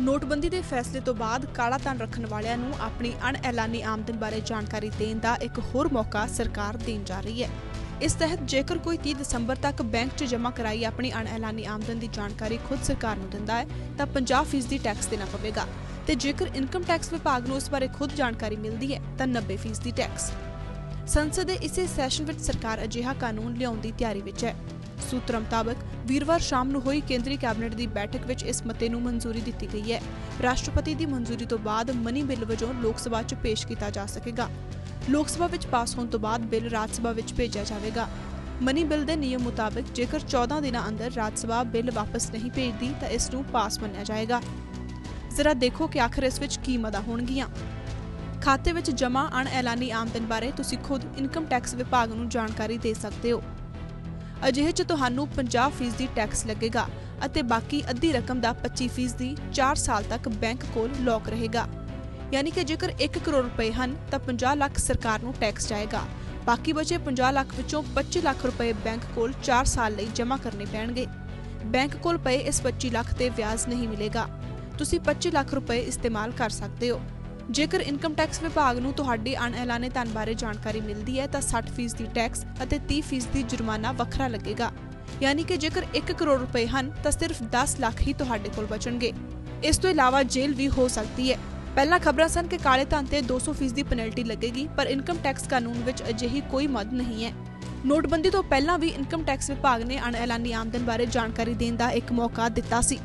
ਨੋਟਬੰਦੀ ਦੇ ਫੈਸਲੇ ਤੋਂ ਬਾਅਦ ਕਾਲਾ ਧਨ ਰੱਖਣ ਵਾਲਿਆਂ ਨੂੰ ਆਪਣੀ ਅਣਐਲਾਨੀ ਆਮਦਨ ਬਾਰੇ ਜਾਣਕਾਰੀ ਦੇਣ ਦਾ ਇੱਕ ਹੋਰ ਮੌਕਾ ਸਰਕਾਰ ਦੇਣ ਜਾ ਰਹੀ ਹੈ। ਇਸ ਤਹਿਤ ਜੇਕਰ ਕੋਈ 30 ਦਸੰਬਰ ਤੱਕ ਬੈਂਕ 'ਚ ਜਮ੍ਹਾਂ ਕਰਾਈ ਆਪਣੀ ਅਣਐਲਾਨੀ ਆਮਦਨ ਦੀ ਜਾਣਕਾਰੀ ਖੁਦ ਸਰਕਾਰ ਨੂੰ ਦਿੰਦਾ ਹੈ, ਤਾਂ 50% ਦੀ ਟੈਕਸ ਦੇਣਾ ਪਵੇਗਾ। ਤੇ ਜੇਕਰ ਇਨਕਮ ਟੈਕਸ ਵਿਭਾਗ ਨੂੰ ਇਸ ਬਾਰੇ ਖੁਦ ਜਾਣਕਾਰੀ ਮਿਲਦੀ ਹੈ, ਤਾਂ 90% ਦੀ ਟੈਕਸ। ਸੰਸਦ ਦੇ ਇਸੇ ਸੈਸ਼ਨ ਵਿੱਚ ਸਰਕਾਰ ਅਜਿਹਾ ਕਾਨੂੰਨ ਲਿਆਉਣ ਦੀ ਤਿਆਰੀ ਵਿੱਚ ਹੈ। ਸੂਤਰਾਂ ਮੁਤਾਬਕ ਵੀਰਵਾਰ ਸ਼ਾਮ ਨੂੰ ਹੋਈ ਕੇਂਦਰੀ ਕੈਬਨਿਟ ਦੀ ਬੈਠਕ ਵਿੱਚ ਇਸ ਮਤੇ ਨੂੰ ਮਨਜ਼ੂਰੀ ਦਿੱਤੀ ਗਈ ਹੈ। ਰਾਸ਼ਟਰਪਤੀ ਦੀ ਮਨਜ਼ੂਰੀ ਤੋਂ ਬਾਅਦ ਮਨੀ ਬਿੱਲ ਵਜੋਂ ਲੋਕ ਸਭਾ 'ਚ ਪੇਸ਼ ਕੀਤਾ ਜਾ ਸਕੇਗਾ। ਲੋਕ ਸਭਾ ਵਿੱਚ ਪਾਸ ਹੋਣ ਤੋਂ ਬਾਅਦ ਬਿੱਲ ਰਾਜ ਸਭਾ ਵਿੱਚ ਭੇਜਿਆ ਜਾਵੇਗਾ। ਮਨੀ ਬਿੱਲ ਦੇ ਨਿਯਮ ਮੁਤਾਬਕ ਜੇਕਰ 14 ਦਿਨਾਂ ਅੰਦਰ ਰਾਜ ਸਭਾ ਬਿੱਲ ਵਾਪਸ ਨਹੀਂ ਭੇਜਦੀ ਤਾਂ ਇਸ ਨੂੰ ਪਾਸ ਮੰਨਿਆ ਜਾਏਗਾ। ਜ਼ਰਾ ਦੇਖੋ ਕਿ ਆਖਰ ਇਸ ਵਿੱਚ ਕੀ ਮਦਾ ਹੋਣਗੀਆਂ। ਖਾਤੇ ਵਿੱਚ ਜਮ੍ਹਾਂ ਅਣਐਲਾਨੀ ਆਮਦਨ ਬਾਰੇ ਤੁਸੀਂ ਖੁਦ ਇਨਕਮ ਟੈਕਸ ਵਿਭਾਗ ਨੂੰ ਜਾਣਕਾਰੀ ਦੇ ਸਕਦੇ ਹੋ। ਅਜਿਹੇ 'ਚ ਤੁਹਾਨੂੰ 50% ਦੀ ਟੈਕਸ ਲੱਗੇਗਾ ਅਤੇ ਬਾਕੀ ਅੱਧੀ ਰਕਮ ਦਾ 25% ਦੀ 4 ਸਾਲ ਤੱਕ ਬੈਂਕ ਕੋਲ ਲੋਕ ਰਹੇਗਾ। ਯਾਨੀ ਕਿ ਜੇਕਰ 1 ਕਰੋੜ ਰੁਪਏ ਹਨ, ਤਾਂ 50 ਲੱਖ ਸਰਕਾਰ ਨੂੰ ਟੈਕਸ ਜਾਏਗਾ। ਬਾਕੀ ਬਚੇ 50 ਲੱਖ ਵਿੱਚੋਂ 25 ਲੱਖ ਰੁਪਏ ਬੈਂਕ ਕੋਲ 4 ਸਾਲ ਲਈ ਜਮ੍ਹਾਂ ਕਰਨੇ ਪੈਣਗੇ। ਬੈਂਕ ਕੋਲ ਪਏ ਇਸ 25 ਲੱਖ ਤੇ ਵਿਆਜ ਨਹੀਂ ਮਿਲੇਗਾ। ਤੁਸੀਂ 25 ਲੱਖ ਰੁਪਏ ਇਸਤੇਮਾਲ ਕਰ ਸਕਦੇ ਹੋ। ਜੇਕਰ ਇਨਕਮ ਟੈਕਸ ਵਿਭਾਗ ਨੂੰ ਤੁਹਾਡੇ ਅਣਐਲਾਨੇ ਧਨ ਬਾਰੇ ਜਾਣਕਾਰੀ ਮਿਲਦੀ ਹੈ, ਤਾਂ 60% ਦੀ ਟੈਕਸ ਅਤੇ 30% ਦੀ ਜੁਰਮਾਨਾ ਵੱਖਰਾ ਲੱਗੇਗਾ। ਯਾਨੀ ਕਿ ਜੇਕਰ 1 ਕਰੋੜ ਰੁਪਏ ਹਨ, ਤਾਂ ਸਿਰਫ 10 ਲੱਖ ਹੀ ਤੁਹਾਡੇ ਕੋਲ ਬਚਣਗੇ। ਇਸ ਤੋਂ ਇਲਾਵਾ ਜੇਲ੍ਹ ਵੀ ਹੋ ਸਕਦੀ ਹੈ। ਪਹਿਲਾਂ ਖਬਰਾਂ ਸਨ ਕਿ ਕਾਲੇ ਧਨ ਤੇ 200% ਦੀ ਪੈਨਲਟੀ ਲੱਗੇਗੀ, ਪਰ ਇਨਕਮ ਟੈਕਸ ਕਾਨੂੰਨ ਵਿੱਚ ਅਜਿਹੀ ਕੋਈ ਮਦ ਨਹੀਂ ਹੈ। ਨੋਟਬੰਦੀ ਤੋਂ ਪਹਿਲਾਂ ਵੀ ਇਨਕਮ ਟੈਕਸ ਵਿਭਾਗ ਨੇ ਅਣਐਲਾਨੀ ਆਮਦਨ ਬਾਰੇ ਜਾਣਕਾਰੀ ਦੇਣ ਦਾ ਇੱਕ ਮੌਕਾ ਦਿੱਤਾ ਸੀ।